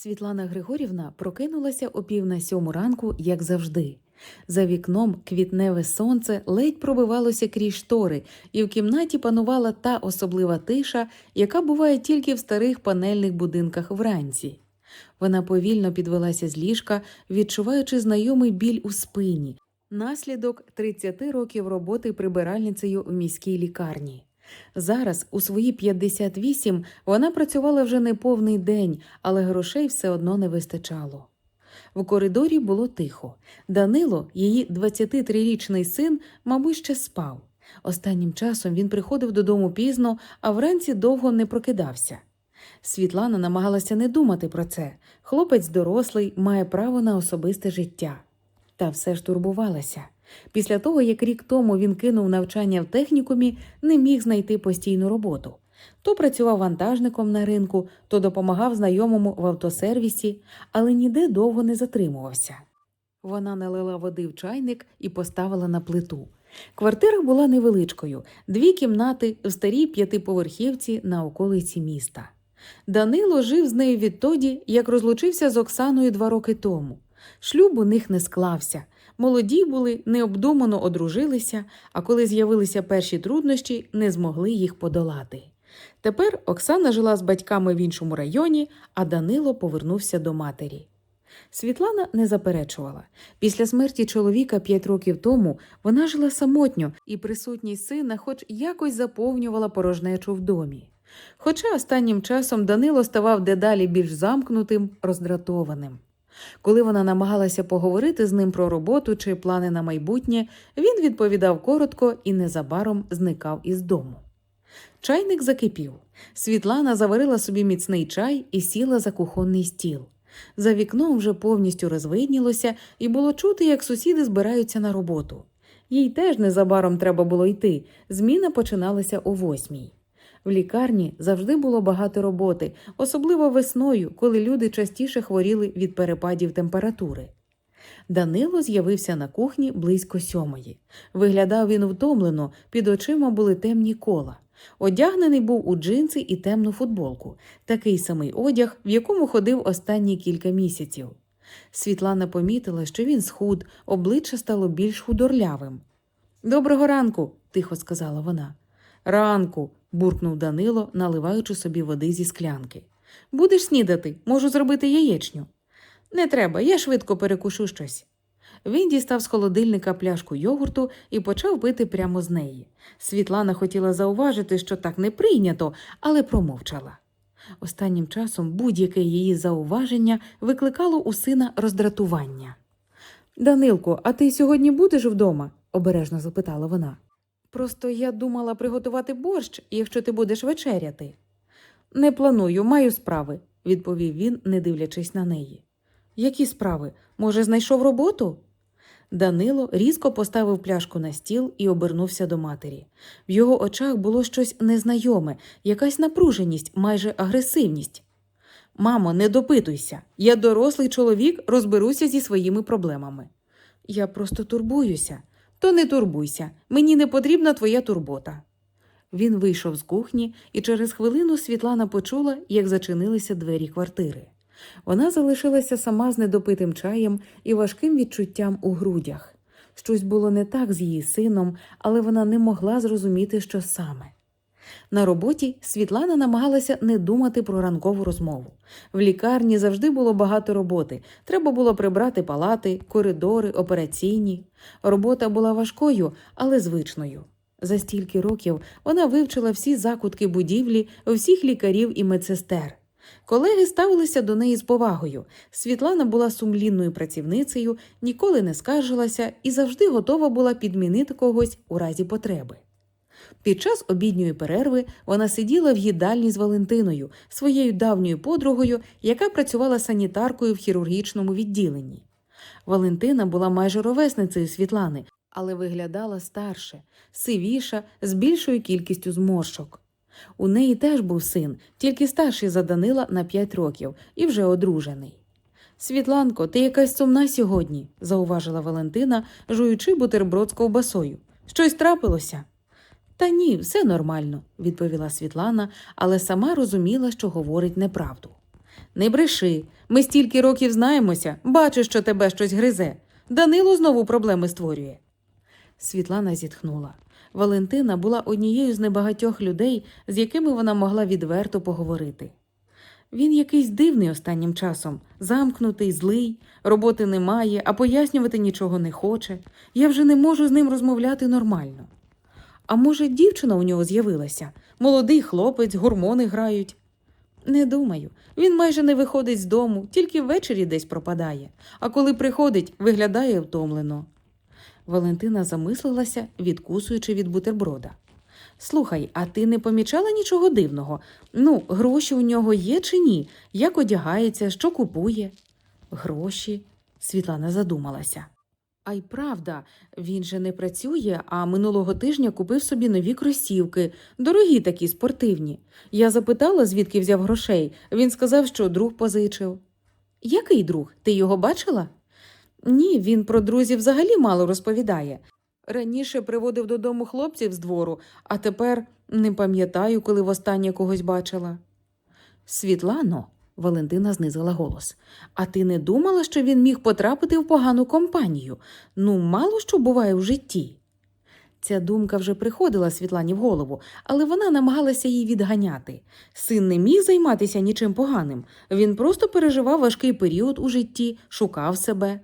Світлана Григорівна прокинулася о пів на сьому ранку, як завжди. За вікном квітневе сонце ледь пробивалося крізь штори, і в кімнаті панувала та особлива тиша, яка буває тільки в старих панельних будинках вранці. Вона повільно підвелася з ліжка, відчуваючи знайомий біль у спині, наслідок 30 років роботи прибиральницею в міській лікарні. Зараз, у свої 58, вона працювала вже не повний день, але грошей все одно не вистачало. В коридорі було тихо. Данило, її 23-річний син, мабуть, ще спав. Останнім часом він приходив додому пізно, а вранці довго не прокидався. Світлана намагалася не думати про це. Хлопець дорослий, має право на особисте життя. Та все ж турбувалася. Після того, як рік тому він кинув навчання в технікумі, не міг знайти постійну роботу. То працював вантажником на ринку, то допомагав знайомому в автосервісі, але ніде довго не затримувався. Вона налила води в чайник і поставила на плиту. Квартира була невеличкою, дві кімнати в старій п'ятиповерхівці на околиці міста. Данило жив з нею відтоді, як розлучився з Оксаною два роки тому. Шлюб у них не склався. Молоді були, необдумано одружилися, а коли з'явилися перші труднощі, не змогли їх подолати. Тепер Оксана жила з батьками в іншому районі, а Данило повернувся до матері. Світлана не заперечувала. Після смерті чоловіка п'ять років тому вона жила самотньо, і присутність сина хоч якось заповнювала порожнечу в домі. Хоча останнім часом Данило ставав дедалі більш замкнутим, роздратованим. Коли вона намагалася поговорити з ним про роботу чи плани на майбутнє, він відповідав коротко і незабаром зникав із дому. Чайник закипів. Світлана заварила собі міцний чай і сіла за кухонний стіл. За вікном вже повністю розвиднілося, і було чути, як сусіди збираються на роботу. Їй теж незабаром треба було йти. Зміна починалася о восьмій. В лікарні завжди було багато роботи, особливо весною, коли люди частіше хворіли від перепадів температури. Данило з'явився на кухні близько сьомої. Виглядав він втомлено, під очима були темні кола. Одягнений був у джинси і темну футболку, такий самий одяг, в якому ходив останні кілька місяців. Світлана помітила, що він схуд, обличчя стало більш худорлявим. Доброго ранку, тихо сказала вона. Ранку, буркнув Данило, наливаючи собі води зі склянки. Будеш снідати, можу зробити яєчню. Не треба, я швидко перекушу щось. Він дістав з холодильника пляшку йогурту і почав пити прямо з неї. Світлана хотіла зауважити, що так не прийнято, але промовчала. Останнім часом будь-яке її зауваження викликало у сина роздратування. Данилко, а ти сьогодні будеш вдома? обережно запитала вона. Просто я думала приготувати борщ, якщо ти будеш вечеряти. Не планую, маю справи, відповів він, не дивлячись на неї. Які справи? Може, знайшов роботу? Данило різко поставив пляшку на стіл і обернувся до матері. В його очах було щось незнайоме, якась напруженість, майже агресивність. Мамо, не допитуйся. Я дорослий чоловік, розберуся зі своїми проблемами. Я просто турбуюся. То не турбуйся, мені не потрібна твоя турбота. Він вийшов з кухні, і через хвилину Світлана почула, як зачинилися двері квартири. Вона залишилася сама з недопитим чаєм і важким відчуттям у грудях. Щось було не так з її сином, але вона не могла зрозуміти, що саме. На роботі Світлана намагалася не думати про ранкову розмову. В лікарні завжди було багато роботи. Треба було прибрати палати, коридори, операційні. Робота була важкою, але звичною. За стільки років вона вивчила всі закутки будівлі, всіх лікарів і медсестер. Колеги ставилися до неї з повагою. Світлана була сумлінною працівницею, ніколи не скаржилася і завжди готова була підмінити когось у разі потреби. Під час обідньої перерви вона сиділа в їдальні з Валентиною, своєю давньою подругою, яка працювала санітаркою в хірургічному відділенні. Валентина була майже ровесницею Світлани, але виглядала старше, сивіша, з більшою кількістю зморшок. У неї теж був син, тільки старший за Данила на п'ять років і вже одружений. Світланко, ти якась сумна сьогодні, зауважила Валентина, жуючи бутерброд з ковбасою. Щось трапилося? Та ні, все нормально, відповіла Світлана, але сама розуміла, що говорить неправду. Не бреши. Ми стільки років знаємося, бачу, що тебе щось гризе. Данило знову проблеми створює. Світлана зітхнула. Валентина була однією з небагатьох людей, з якими вона могла відверто поговорити. Він якийсь дивний останнім часом, замкнутий, злий, роботи немає, а пояснювати нічого не хоче. Я вже не можу з ним розмовляти нормально. А може, дівчина у нього з'явилася? Молодий хлопець, гормони грають. Не думаю. Він майже не виходить з дому, тільки ввечері десь пропадає, а коли приходить, виглядає втомлено. Валентина замислилася, відкусуючи від бутерброда. Слухай, а ти не помічала нічого дивного? Ну, гроші у нього є чи ні? Як одягається, що купує? Гроші? Світлана задумалася. А й правда, він же не працює, а минулого тижня купив собі нові кросівки, дорогі такі спортивні. Я запитала, звідки взяв грошей. Він сказав, що друг позичив. Який друг? Ти його бачила? Ні, він про друзів взагалі мало розповідає. Раніше приводив додому хлопців з двору, а тепер не пам'ятаю, коли востаннє когось бачила. Світлано, Валентина знизила голос. А ти не думала, що він міг потрапити в погану компанію? Ну, мало що буває в житті. Ця думка вже приходила Світлані в голову, але вона намагалася її відганяти. Син не міг займатися нічим поганим. Він просто переживав важкий період у житті, шукав себе.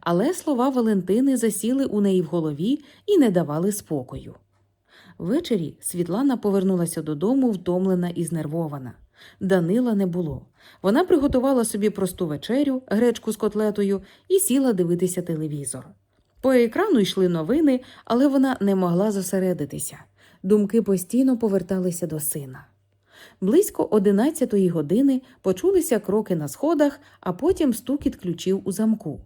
Але слова Валентини засіли у неї в голові і не давали спокою. Ввечері Світлана повернулася додому, втомлена і знервована. Данила не було. Вона приготувала собі просту вечерю, гречку з котлетою, і сіла дивитися телевізор. По екрану йшли новини, але вона не могла зосередитися. Думки постійно поверталися до сина. Близько одинадцятої години почулися кроки на сходах, а потім стукіт ключів у замку.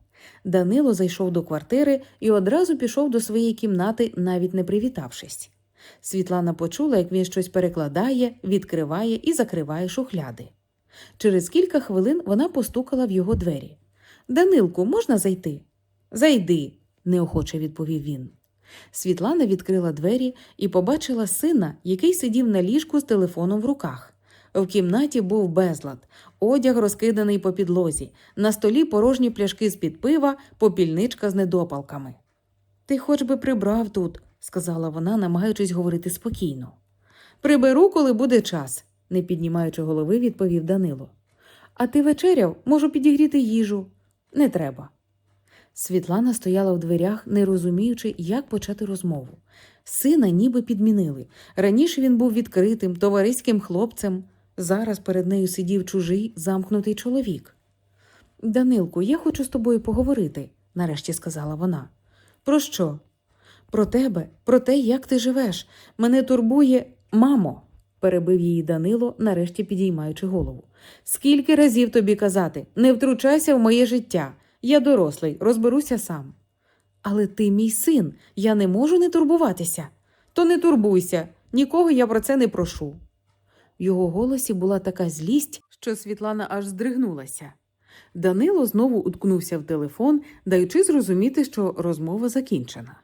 Данило зайшов до квартири і одразу пішов до своєї кімнати, навіть не привітавшись. Світлана почула, як він щось перекладає, відкриває і закриває шухляди. Через кілька хвилин вона постукала в його двері. Данилку, можна зайти? Зайди, неохоче відповів він. Світлана відкрила двері і побачила сина, який сидів на ліжку з телефоном в руках. В кімнаті був безлад, одяг розкиданий по підлозі, на столі порожні пляшки з-під пива, попільничка з недопалками. Ти хоч би прибрав тут, сказала вона, намагаючись говорити спокійно. Приберу, коли буде час, не піднімаючи голови, відповів Данило. А ти вечеряв, можу підігріти їжу. Не треба. Світлана стояла в дверях, не розуміючи, як почати розмову. Сина ніби підмінили. Раніше він був відкритим, товариським хлопцем. Зараз перед нею сидів чужий, замкнутий чоловік. Данилку, я хочу з тобою поговорити, нарешті сказала вона. Про що? Про тебе, про те, як ти живеш. Мене турбує мамо, перебив її Данило, нарешті підіймаючи голову. Скільки разів тобі казати, не втручайся в моє життя. Я дорослий, розберуся сам. Але ти мій син, я не можу не турбуватися. То не турбуйся, нікого я про це не прошу. В його голосі була така злість, що Світлана аж здригнулася. Данило знову уткнувся в телефон, даючи зрозуміти, що розмова закінчена.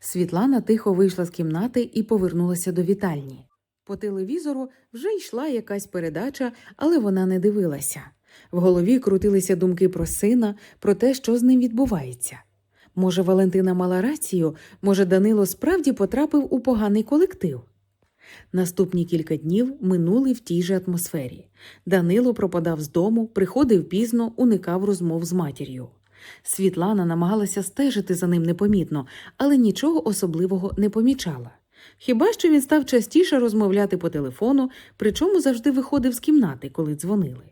Світлана тихо вийшла з кімнати і повернулася до вітальні. По телевізору вже йшла якась передача, але вона не дивилася. В голові крутилися думки про сина, про те, що з ним відбувається. Може, Валентина мала рацію, може, Данило справді потрапив у поганий колектив. Наступні кілька днів минули в тій же атмосфері. Данило пропадав з дому, приходив пізно, уникав розмов з матір'ю. Світлана намагалася стежити за ним непомітно, але нічого особливого не помічала. Хіба що він став частіше розмовляти по телефону, причому завжди виходив з кімнати, коли дзвонили.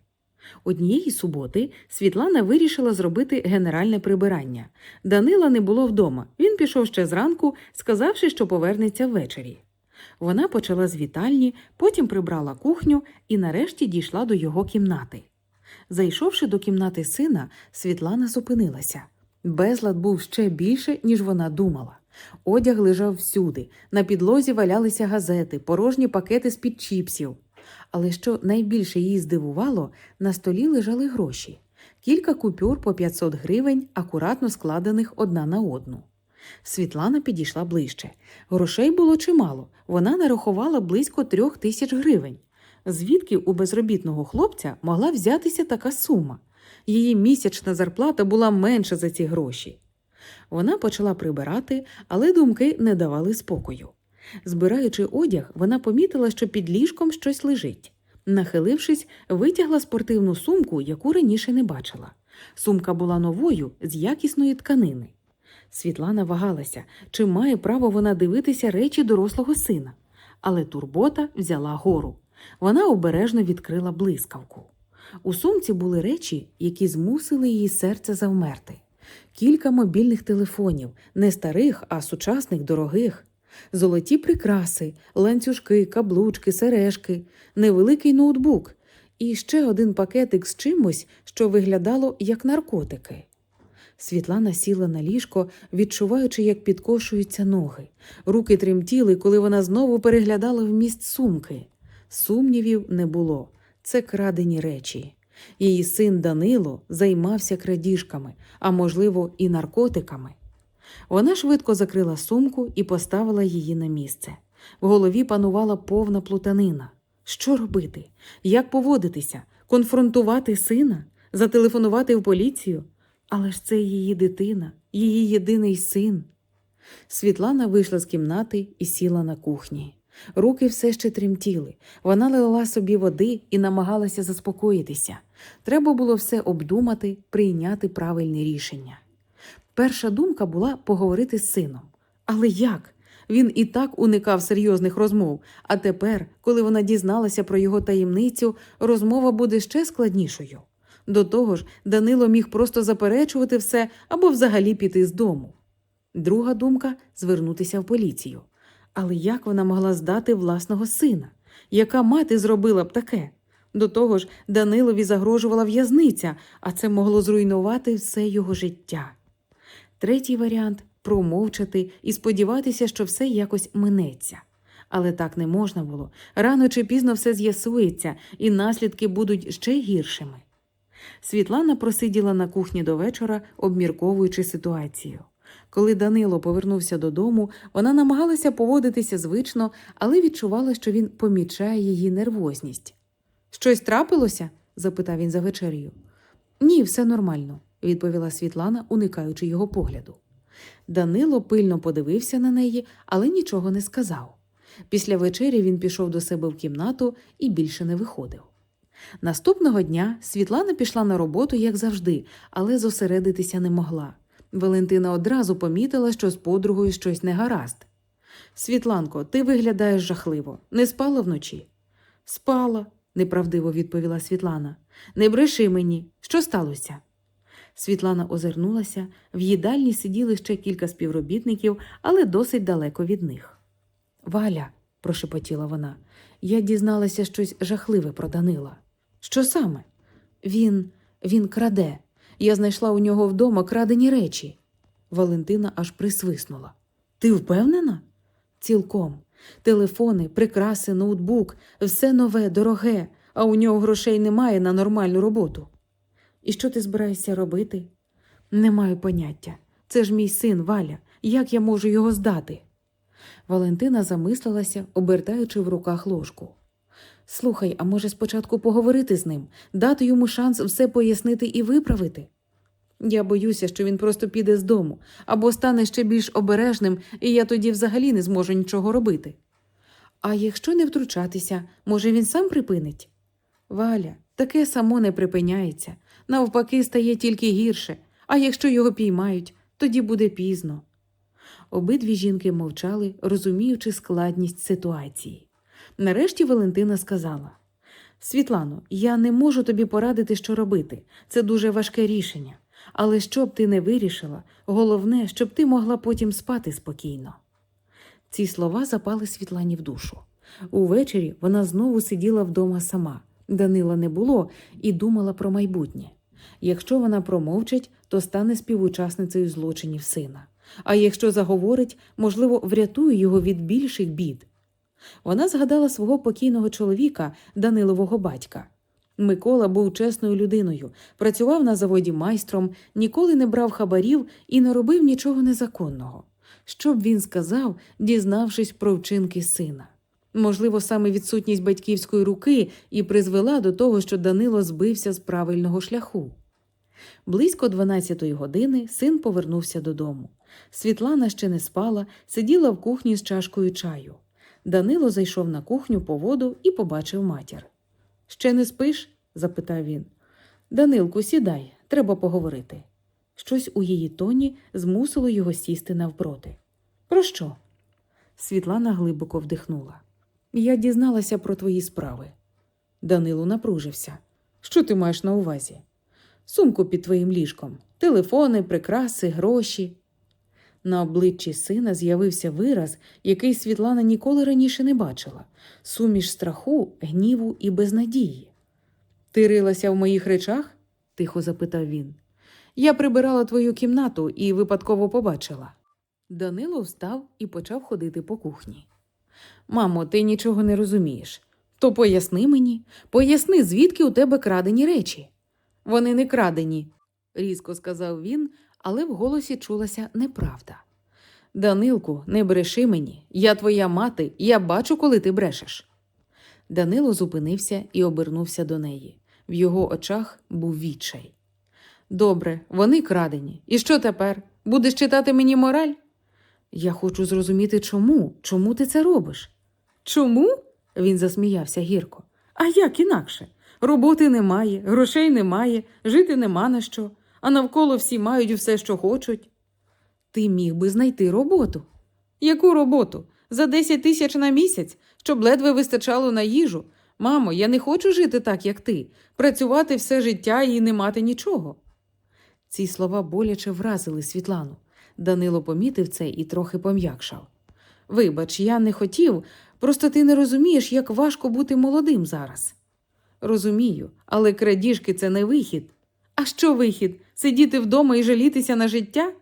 Однієї суботи Світлана вирішила зробити генеральне прибирання. Данила не було вдома. Він пішов ще зранку, сказавши, що повернеться ввечері. Вона почала з вітальні, потім прибрала кухню і нарешті дійшла до його кімнати. Зайшовши до кімнати сина, Світлана зупинилася. Безлад був ще більше, ніж вона думала. Одяг лежав всюди, на підлозі валялися газети, порожні пакети з-під чіпсів. Але що найбільше її здивувало, на столі лежали гроші. Кілька купюр по 500 гривень, акуратно складених одна на одну. Світлана підійшла ближче. Грошей було чимало, вона нарахувала близько трьох тисяч гривень. Звідки у безробітного хлопця могла взятися така сума? Її місячна зарплата була менша за ці гроші. Вона почала прибирати, але думки не давали спокою. Збираючи одяг, вона помітила, що під ліжком щось лежить. Нахилившись, витягла спортивну сумку, яку раніше не бачила. Сумка була новою з якісної тканини. Світлана вагалася, чи має право вона дивитися речі дорослого сина. Але турбота взяла гору. Вона обережно відкрила блискавку. У сумці були речі, які змусили її серце завмерти. Кілька мобільних телефонів, не старих, а сучасних, дорогих, золоті прикраси, ланцюжки, каблучки, сережки, невеликий ноутбук і ще один пакетик з чимось, що виглядало як наркотики. Світлана сіла на ліжко, відчуваючи, як підкошуються ноги. Руки тремтіли, коли вона знову переглядала вміст сумки. Сумнівів не було. Це крадені речі. Її син Данило займався крадіжками, а можливо, і наркотиками. Вона швидко закрила сумку і поставила її на місце. В голові панувала повна плутанина. Що робити? Як поводитися? Конфронтувати сина? Зателефонувати в поліцію? Але ж це її дитина, її єдиний син. Світлана вийшла з кімнати і сіла на кухні. Руки все ще тремтіли. Вона лила собі води і намагалася заспокоїтися. Треба було все обдумати, прийняти правильне рішення. Перша думка була поговорити з сином. Але як? Він і так уникав серйозних розмов, а тепер, коли вона дізналася про його таємницю, розмова буде ще складнішою. До того ж, Данило міг просто заперечувати все або взагалі піти з дому. Друга думка звернутися в поліцію. Але як вона могла здати власного сина? Яка мати зробила б таке? До того ж, Данилові загрожувала в'язниця, а це могло зруйнувати все його життя. Третій варіант промовчати і сподіватися, що все якось минеться. Але так не можна було. Рано чи пізно все з'ясується, і наслідки будуть ще гіршими. Світлана просиділа на кухні до вечора, обмірковуючи ситуацію. Коли Данило повернувся додому, вона намагалася поводитися звично, але відчувала, що він помічає її нервозність. Щось трапилося? запитав він за вечерею. Ні, все нормально, відповіла Світлана, уникаючи його погляду. Данило пильно подивився на неї, але нічого не сказав. Після вечері він пішов до себе в кімнату і більше не виходив. Наступного дня Світлана пішла на роботу, як завжди, але зосередитися не могла. Валентина одразу помітила, що з подругою щось не гаразд. Світланко, ти виглядаєш жахливо. Не спала вночі? Спала, неправдиво відповіла Світлана. Не бреши мені. Що сталося? Світлана озирнулася, в їдальні сиділи ще кілька співробітників, але досить далеко від них. Валя, прошепотіла вона, я дізналася щось жахливе про Данила. Що саме? Він він краде. Я знайшла у нього вдома крадені речі. Валентина аж присвиснула. Ти впевнена? Цілком. Телефони, прикраси, ноутбук, все нове, дороге, а у нього грошей немає на нормальну роботу. І що ти збираєшся робити? Не маю поняття. Це ж мій син Валя. Як я можу його здати? Валентина замислилася, обертаючи в руках ложку. Слухай, а може спочатку поговорити з ним, дати йому шанс все пояснити і виправити? Я боюся, що він просто піде з дому або стане ще більш обережним, і я тоді взагалі не зможу нічого робити. А якщо не втручатися, може він сам припинить? Валя, таке само не припиняється, навпаки, стає тільки гірше, а якщо його піймають, тоді буде пізно. Обидві жінки мовчали, розуміючи складність ситуації. Нарешті Валентина сказала: Світлано, я не можу тобі порадити, що робити. Це дуже важке рішення. Але що б ти не вирішила, головне, щоб ти могла потім спати спокійно. Ці слова запали Світлані в душу. Увечері вона знову сиділа вдома сама. Данила не було і думала про майбутнє. Якщо вона промовчить, то стане співучасницею злочинів сина. А якщо заговорить, можливо, врятує його від більших бід. Вона згадала свого покійного чоловіка, Данилового батька. Микола був чесною людиною, працював на заводі майстром, ніколи не брав хабарів і не робив нічого незаконного. Що б він сказав, дізнавшись про вчинки сина? Можливо, саме відсутність батьківської руки і призвела до того, що Данило збився з правильного шляху. Близько 12-ї години син повернувся додому. Світлана ще не спала, сиділа в кухні з чашкою чаю. Данило зайшов на кухню по воду і побачив матір. Ще не спиш? запитав він. Данилку, сідай, треба поговорити. Щось у її тоні змусило його сісти навпроти. Про що? Світлана глибоко вдихнула. Я дізналася про твої справи. Данило напружився. Що ти маєш на увазі? Сумку під твоїм ліжком, телефони, прикраси, гроші. На обличчі сина з'явився вираз, який Світлана ніколи раніше не бачила суміш страху, гніву і безнадії. Ти рилася в моїх речах? тихо запитав він. Я прибирала твою кімнату і випадково побачила. Данило встав і почав ходити по кухні. Мамо, ти нічого не розумієш. То поясни мені, поясни, звідки у тебе крадені речі. Вони не крадені, різко сказав він, але в голосі чулася неправда. Данилку, не бреши мені, я твоя мати, я бачу, коли ти брешеш. Данило зупинився і обернувся до неї. В його очах був відчай. Добре, вони крадені. І що тепер? Будеш читати мені мораль? Я хочу зрозуміти, чому? Чому ти це робиш? Чому? Він засміявся гірко. А як інакше? Роботи немає, грошей немає, жити нема на що, а навколо всі мають все, що хочуть. Ти міг би знайти роботу. Яку роботу? За 10 тисяч на місяць, щоб ледве вистачало на їжу. Мамо, я не хочу жити так, як ти, працювати все життя і не мати нічого. Ці слова боляче вразили Світлану. Данило помітив це і трохи пом'якшав. Вибач, я не хотів, просто ти не розумієш, як важко бути молодим зараз. Розумію, але крадіжки це не вихід. А що вихід? Сидіти вдома і жалітися на життя?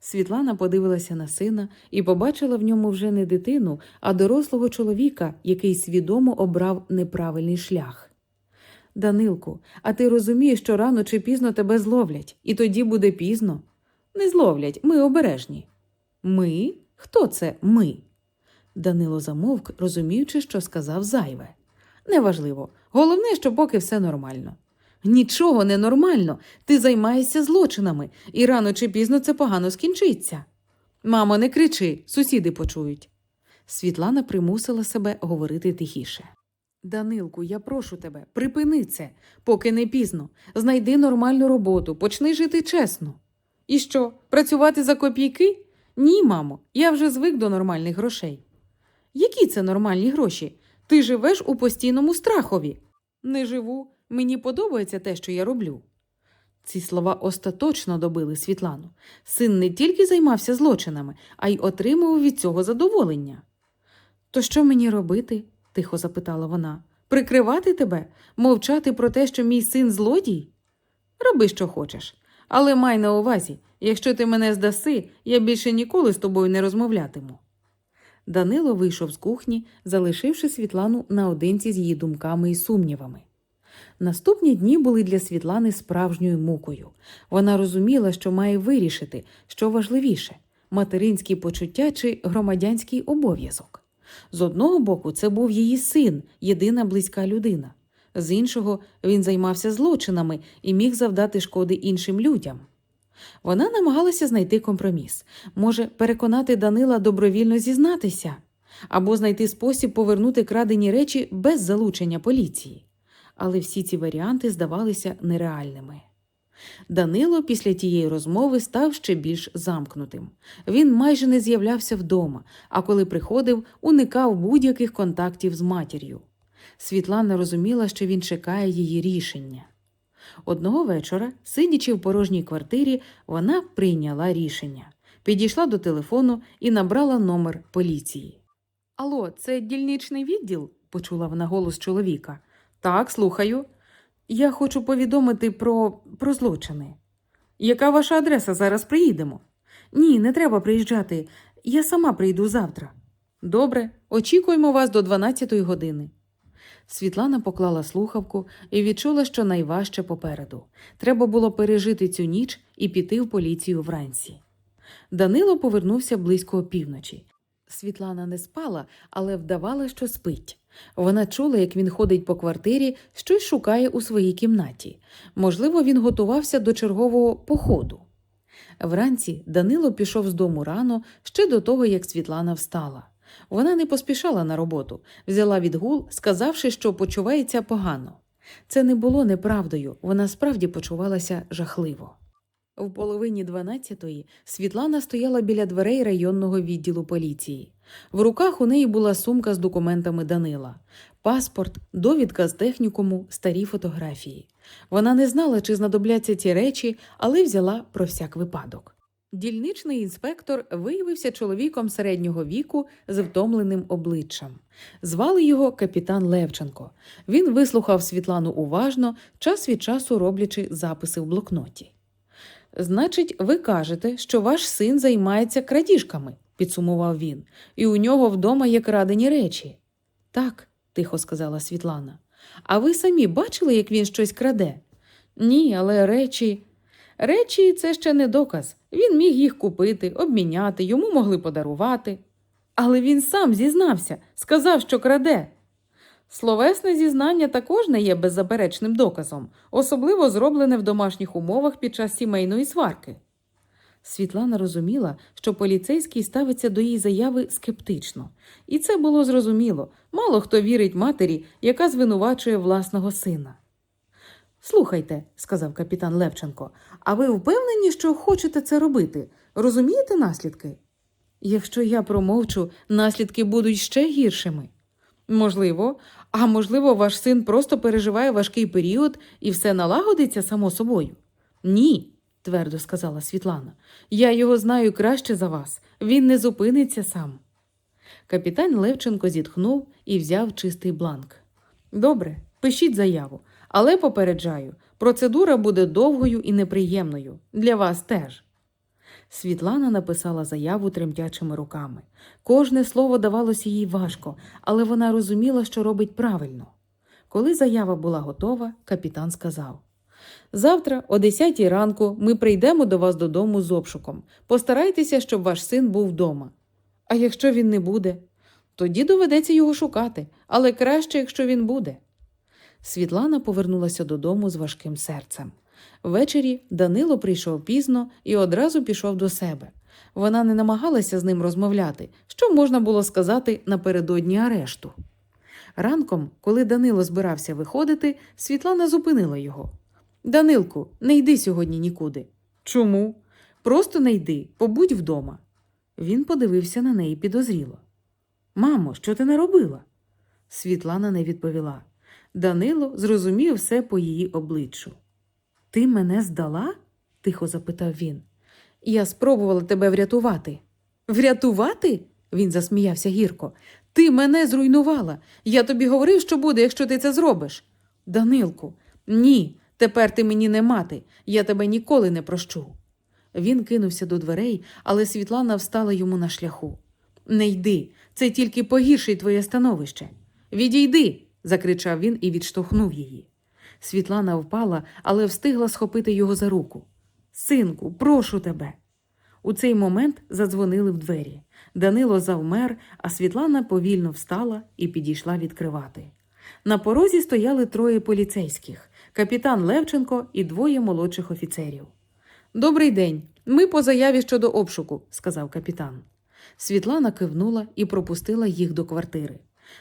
Світлана подивилася на сина і побачила в ньому вже не дитину, а дорослого чоловіка, який свідомо обрав неправильний шлях. Данилку, а ти розумієш, що рано чи пізно тебе зловлять, і тоді буде пізно. Не зловлять, ми обережні. Ми? Хто це ми? Данило замовк, розуміючи, що сказав зайве. Неважливо. Головне, що поки все нормально. Нічого не нормально. Ти займаєшся злочинами, і рано чи пізно це погано скінчиться. Мамо, не кричи, сусіди почують. Світлана примусила себе говорити тихіше. Данилку, я прошу тебе, припини це, поки не пізно. Знайди нормальну роботу, почни жити чесно. І що, працювати за копійки? Ні, мамо, я вже звик до нормальних грошей. Які це нормальні гроші? Ти живеш у постійному страхові. Не живу, мені подобається те, що я роблю. Ці слова остаточно добили Світлану. Син не тільки займався злочинами, а й отримував від цього задоволення. То що мені робити? тихо запитала вона. Прикривати тебе, мовчати про те, що мій син злодій? Роби, що хочеш. Але май на увазі, якщо ти мене здаси, я більше ніколи з тобою не розмовлятиму. Данило вийшов з кухні, залишивши Світлану наодинці з її думками і сумнівами. Наступні дні були для Світлани справжньою мукою. Вона розуміла, що має вирішити, що важливіше материнські почуття чи громадянський обов'язок. З одного боку, це був її син, єдина близька людина. З іншого, він займався злочинами і міг завдати шкоди іншим людям. Вона намагалася знайти компроміс, може, переконати Данила добровільно зізнатися, або знайти спосіб повернути крадені речі без залучення поліції. Але всі ці варіанти здавалися нереальними. Данило після тієї розмови став ще більш замкнутим. Він майже не з'являвся вдома, а коли приходив, уникав будь-яких контактів з матір'ю. Світлана розуміла, що він чекає її рішення. Одного вечора, сидячи в порожній квартирі, вона прийняла рішення. Підійшла до телефону і набрала номер поліції. Алло, це дільничний відділ? почула вона голос чоловіка. Так, слухаю. Я хочу повідомити про, про злочини. Яка ваша адреса? Зараз приїдемо. Ні, не треба приїжджати. Я сама прийду завтра. Добре, очікуємо вас до 12-ї години. Світлана поклала слухавку і відчула, що найважче попереду. Треба було пережити цю ніч і піти в поліцію вранці. Данило повернувся близько опівночі. Світлана не спала, але вдавала, що спить. Вона чула, як він ходить по квартирі, щось шукає у своїй кімнаті. Можливо, він готувався до чергового походу. Вранці Данило пішов з дому рано ще до того, як Світлана встала. Вона не поспішала на роботу, взяла відгул, сказавши, що почувається погано. Це не було неправдою, вона справді почувалася жахливо. В половині дванадцятої Світлана стояла біля дверей районного відділу поліції. В руках у неї була сумка з документами Данила, паспорт, довідка з технікуму, старі фотографії. Вона не знала, чи знадобляться ці речі, але взяла про всяк випадок. Дільничний інспектор виявився чоловіком середнього віку з втомленим обличчям. Звали його капітан Левченко. Він вислухав Світлану уважно, час від часу роблячи записи в блокноті. Значить, ви кажете, що ваш син займається крадіжками, підсумував він, і у нього вдома є крадені речі. Так, тихо сказала Світлана. А ви самі бачили, як він щось краде? Ні, але речі. Речі це ще не доказ. Він міг їх купити, обміняти, йому могли подарувати. Але він сам зізнався, сказав, що краде. Словесне зізнання також не є беззаперечним доказом, особливо зроблене в домашніх умовах під час сімейної сварки. Світлана розуміла, що поліцейський ставиться до її заяви скептично, і це було зрозуміло. Мало хто вірить матері, яка звинувачує власного сина. Слухайте, сказав капітан Левченко, а ви впевнені, що хочете це робити? Розумієте наслідки? Якщо я промовчу, наслідки будуть ще гіршими. Можливо, а можливо, ваш син просто переживає важкий період і все налагодиться само собою. Ні, твердо сказала Світлана. Я його знаю краще за вас. Він не зупиниться сам. Капітан Левченко зітхнув і взяв чистий бланк. Добре, пишіть заяву, але попереджаю, процедура буде довгою і неприємною. Для вас теж. Світлана написала заяву тремтячими руками. Кожне слово давалося їй важко, але вона розуміла, що робить правильно. Коли заява була готова, капітан сказав: Завтра, о 10 ранку, ми прийдемо до вас додому з обшуком. Постарайтеся, щоб ваш син був вдома. А якщо він не буде, тоді доведеться його шукати, але краще, якщо він буде. Світлана повернулася додому з важким серцем. Ввечері Данило прийшов пізно і одразу пішов до себе. Вона не намагалася з ним розмовляти, що можна було сказати напередодні арешту. Ранком, коли Данило збирався виходити, Світлана зупинила його. Данилку, не йди сьогодні нікуди. Чому? Просто не йди, побудь вдома. Він подивився на неї підозріло. Мамо, що ти наробила? Світлана не відповіла. Данило зрозумів все по її обличчю. Ти мене здала? тихо запитав він. Я спробувала тебе врятувати. Врятувати? Він засміявся гірко. Ти мене зруйнувала. Я тобі говорив, що буде, якщо ти це зробиш. Данилку, ні, тепер ти мені не мати. Я тебе ніколи не прощу. Він кинувся до дверей, але Світлана встала йому на шляху. Не йди, це тільки погіршить твоє становище. Відійди. закричав він і відштовхнув її. Світлана впала, але встигла схопити його за руку. Синку, прошу тебе. У цей момент задзвонили в двері. Данило завмер, а Світлана повільно встала і підійшла відкривати. На порозі стояли троє поліцейських капітан Левченко і двоє молодших офіцерів. Добрий день. Ми по заяві щодо обшуку, сказав капітан. Світлана кивнула і пропустила їх до квартири.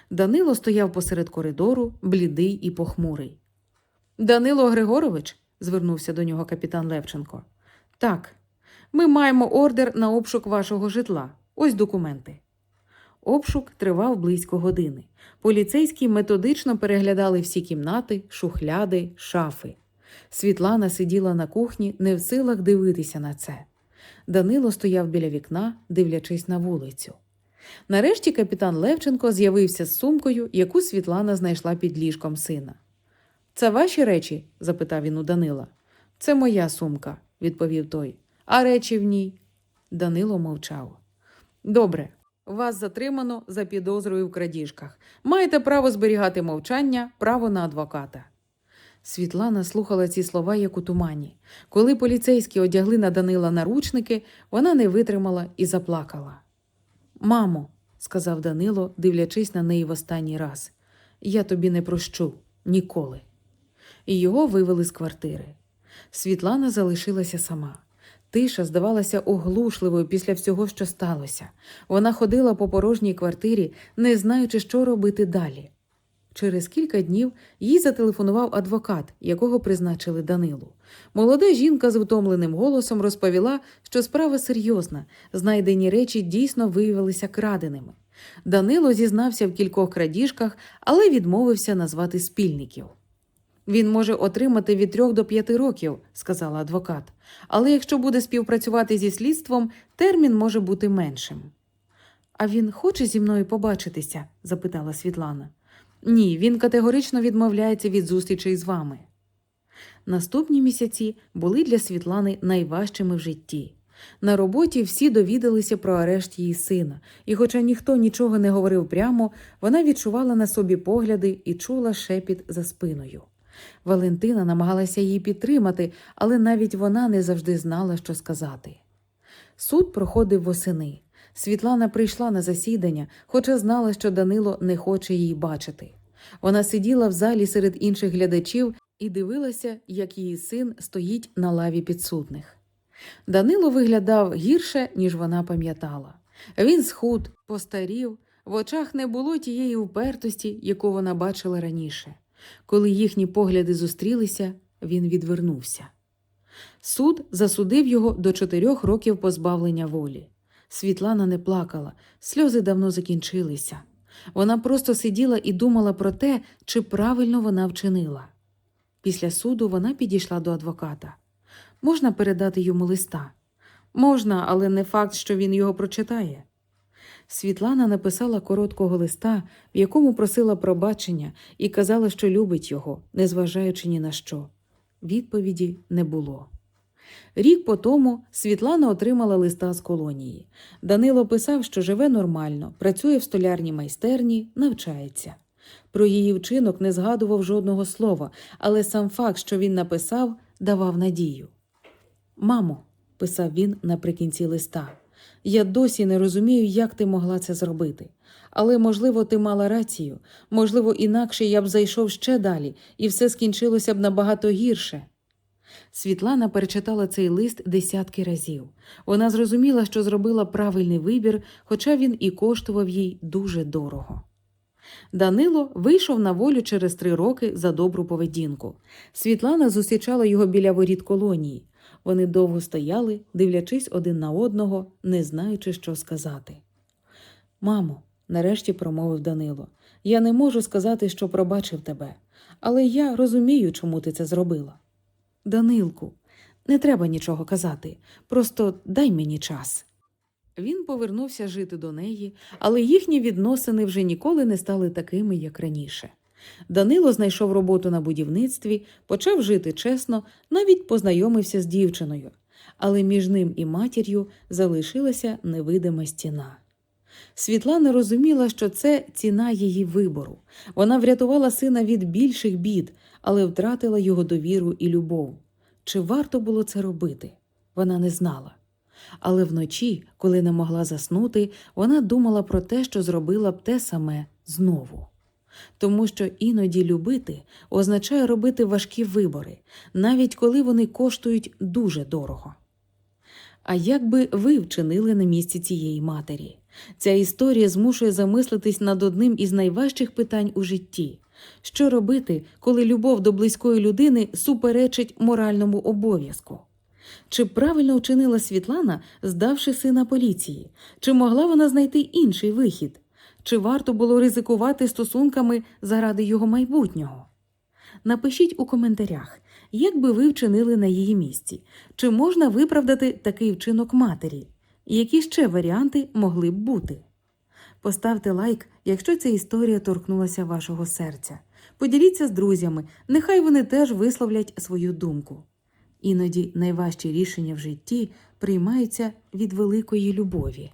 Данило стояв посеред коридору, блідий і похмурий. Данило Григорович, звернувся до нього капітан Левченко. Так, ми маємо ордер на обшук вашого житла. Ось документи. Обшук тривав близько години. Поліцейські методично переглядали всі кімнати, шухляди, шафи. Світлана сиділа на кухні, не в силах дивитися на це. Данило стояв біля вікна, дивлячись на вулицю. Нарешті капітан Левченко з'явився з сумкою, яку Світлана знайшла під ліжком сина. Це ваші речі? запитав він у Данила. Це моя сумка, відповів той. А речі в ній. Данило мовчав. Добре, вас затримано за підозрою в крадіжках. Маєте право зберігати мовчання, право на адвоката. Світлана слухала ці слова, як у тумані. Коли поліцейські одягли на Данила наручники, вона не витримала і заплакала. Мамо, сказав Данило, дивлячись на неї в останній раз. Я тобі не прощу ніколи. І його вивели з квартири. Світлана залишилася сама. Тиша здавалася оглушливою після всього, що сталося. Вона ходила по порожній квартирі, не знаючи, що робити далі. Через кілька днів їй зателефонував адвокат, якого призначили Данилу. Молода жінка з втомленим голосом розповіла, що справа серйозна, знайдені речі дійсно виявилися краденими. Данило зізнався в кількох крадіжках, але відмовився назвати спільників. Він може отримати від трьох до п'яти років, сказала адвокат. Але якщо буде співпрацювати зі слідством, термін може бути меншим. А він хоче зі мною побачитися? запитала Світлана. Ні, він категорично відмовляється від зустрічей з вами. Наступні місяці були для Світлани найважчими в житті. На роботі всі довідалися про арешт її сина, і, хоча ніхто нічого не говорив прямо, вона відчувала на собі погляди і чула шепіт за спиною. Валентина намагалася її підтримати, але навіть вона не завжди знала, що сказати. Суд проходив восени. Світлана прийшла на засідання, хоча знала, що Данило не хоче її бачити. Вона сиділа в залі серед інших глядачів і дивилася, як її син стоїть на лаві підсудних. Данило виглядав гірше, ніж вона пам'ятала. Він схуд, постарів, в очах не було тієї упертості, яку вона бачила раніше. Коли їхні погляди зустрілися, він відвернувся. Суд засудив його до чотирьох років позбавлення волі. Світлана не плакала, сльози давно закінчилися. Вона просто сиділа і думала про те, чи правильно вона вчинила. Після суду вона підійшла до адвоката. Можна передати йому листа? Можна, але не факт, що він його прочитає. Світлана написала короткого листа, в якому просила пробачення і казала, що любить його, незважаючи ні на що. Відповіді не було. Рік по тому Світлана отримала листа з колонії. Данило писав, що живе нормально, працює в столярній майстерні, навчається. Про її вчинок не згадував жодного слова, але сам факт, що він написав, давав надію. Мамо, писав він наприкінці листа, я досі не розумію, як ти могла це зробити. Але, можливо, ти мала рацію, можливо, інакше я б зайшов ще далі, і все скінчилося б набагато гірше. Світлана перечитала цей лист десятки разів. Вона зрозуміла, що зробила правильний вибір, хоча він і коштував їй дуже дорого. Данило вийшов на волю через три роки за добру поведінку. Світлана зустрічала його біля воріт колонії. Вони довго стояли, дивлячись один на одного, не знаючи, що сказати. Мамо, нарешті промовив Данило, я не можу сказати, що пробачив тебе, але я розумію, чому ти це зробила. Данилку, не треба нічого казати, просто дай мені час. Він повернувся жити до неї, але їхні відносини вже ніколи не стали такими, як раніше. Данило знайшов роботу на будівництві, почав жити чесно, навіть познайомився з дівчиною, але між ним і матір'ю залишилася невидима стіна. Світлана розуміла, що це ціна її вибору. Вона врятувала сина від більших бід, але втратила його довіру і любов. Чи варто було це робити? Вона не знала. Але вночі, коли не могла заснути, вона думала про те, що зробила б те саме знову. Тому що іноді любити означає робити важкі вибори, навіть коли вони коштують дуже дорого. А як би ви вчинили на місці цієї матері? Ця історія змушує замислитись над одним із найважчих питань у житті що робити, коли любов до близької людини суперечить моральному обов'язку? Чи правильно вчинила Світлана, здавши сина поліції? Чи могла вона знайти інший вихід? Чи варто було ризикувати стосунками заради його майбутнього? Напишіть у коментарях, як би ви вчинили на її місці, чи можна виправдати такий вчинок матері, які ще варіанти могли б бути. Поставте лайк, якщо ця історія торкнулася вашого серця. Поділіться з друзями, нехай вони теж висловлять свою думку. Іноді найважчі рішення в житті приймаються від великої любові.